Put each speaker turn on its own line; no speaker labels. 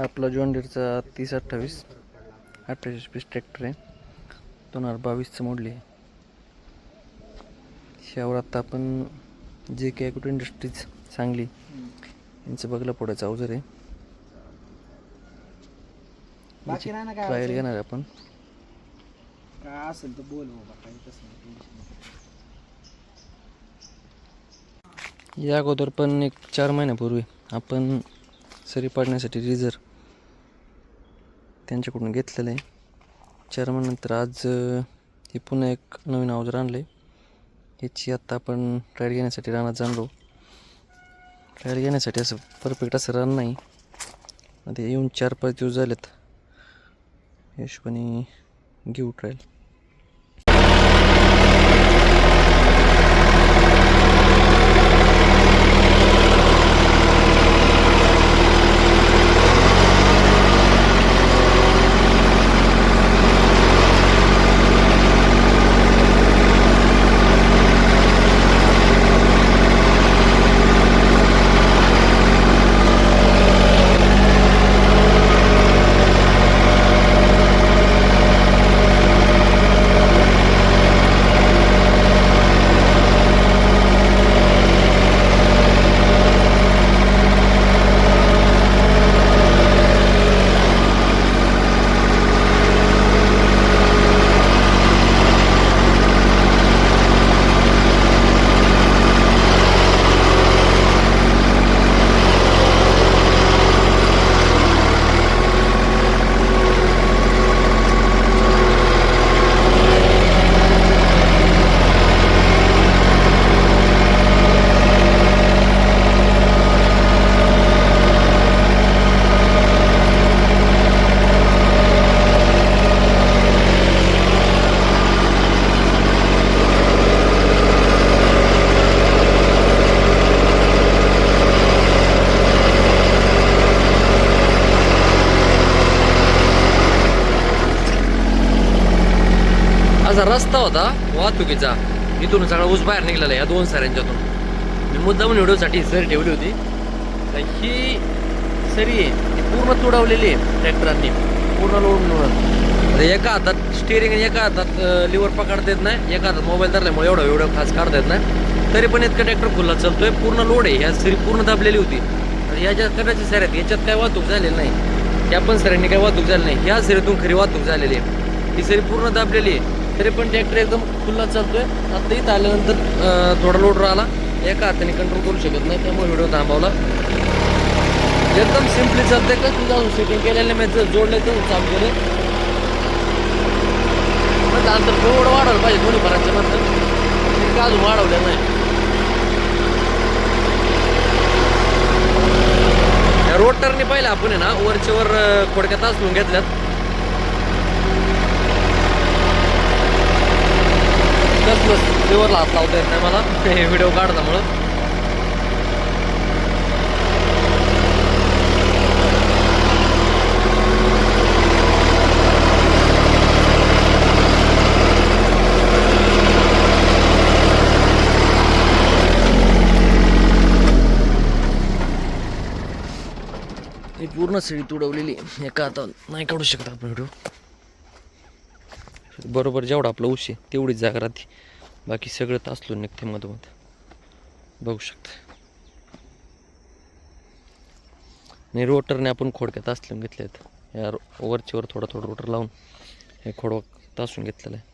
हा आपला जॉन डीरचा तीस अठ्ठावीस अठ्ठावीस पीस ट्रॅक्टर आहे दोन हजार बावीसचं मोडली आहे त्यावर आता आपण जे के ॲग्रो इंडस्ट्रीज सांगली यांचं बघलं पुढाचं अवजर आहे ट्रायल? घेणार आहे आपण
काय असेल तर बोल.
या अगोदर पण एक चार महिन्यापूर्वी आपण सरी पाडण्यासाठी रिझर त्यांच्याकडून घेतलेलं आहे. चार महिन्यानंतर आज हे पुन्हा एक नवीन अवजार आणलं आहे याची आत्ता आपण राईड घेण्यासाठी रानात जाणलो राईड घेण्यासाठी असं परफेक्ट असं रान नाही. आता येऊन चार पाच दिवस झालेत. या हिशोबाने घेऊ ट्रायल असा रस्ता होता वाहतुकीचा. इथून सगळा ऊस बाहेर निघालेला या दोन साऱ्यांच्यातून. मी मुद्दाम व्हिडिओसाठी सरी ठेवली होती. तर ही सरी आहे ती पूर्ण तुडवलेली आहे ट्रॅक्टरांनी. पूर्ण लोड मिळून एका हातात स्टिअरिंग एका हातात लिव्हर पकडता येत नाही एका हातात मोबाईल धरल्यामुळे एवढं एवढं खास काढता येत नाही. तरी पण इतका ट्रॅक्टर खुल्ला चालतोय पूर्ण लोड आहे. ह्या सरी पूर्ण दाबलेली होती. आणि या ज्या करायच्या याच्यात काय वाहतूक झालेली नाही. त्या पण सऱ्यांनी काय वाहतूक झाली नाही. ह्या सरीतून खरी वाहतूक झालेली आहे. ही सरी पूर्ण दाबलेली आहे. तरी पण ट्रॅक्टर एकदम खुल्ला चालतोय. आता इथं आल्यानंतर थोडा लोड राहिला एका हाताने कंट्रोल करू शकत नाही त्यामुळे व्हिडिओ थांबवला. एकदम सिम्पली चालतंय का? तुझं अजून सेटिंग केलेलं मी जर जोडलं तर चालू केले. नंतर थोडं वाढवलं पाहिजे दोन्ही भरायच्या नंतर का अजून वाढवलं नाही. रोटरने पाहिलं आपण आहे ना वरच्यावर खोडक्यात असलून घेतल्यात. कसलंच लिव्हरला हात लावता येत नाही मला. हे व्हिडिओ काढता म्हणून. पूर्ण सिडी तुडवलेली एका आता नाही काढू शकत आपण व्हिडिओ? बरोबर जेवढा आपला ऊस आहे तेवढीच जागा राहते. बाकी सगळं तासलो निघते मधोमध. बघू शकता. नाही रोटरने आपण खोडक्यात तासलून घेतले आहेत या रो- वरची वर थोडा थोडा रोटर लावून हे खोडवा तासून घेतलेलं आहे.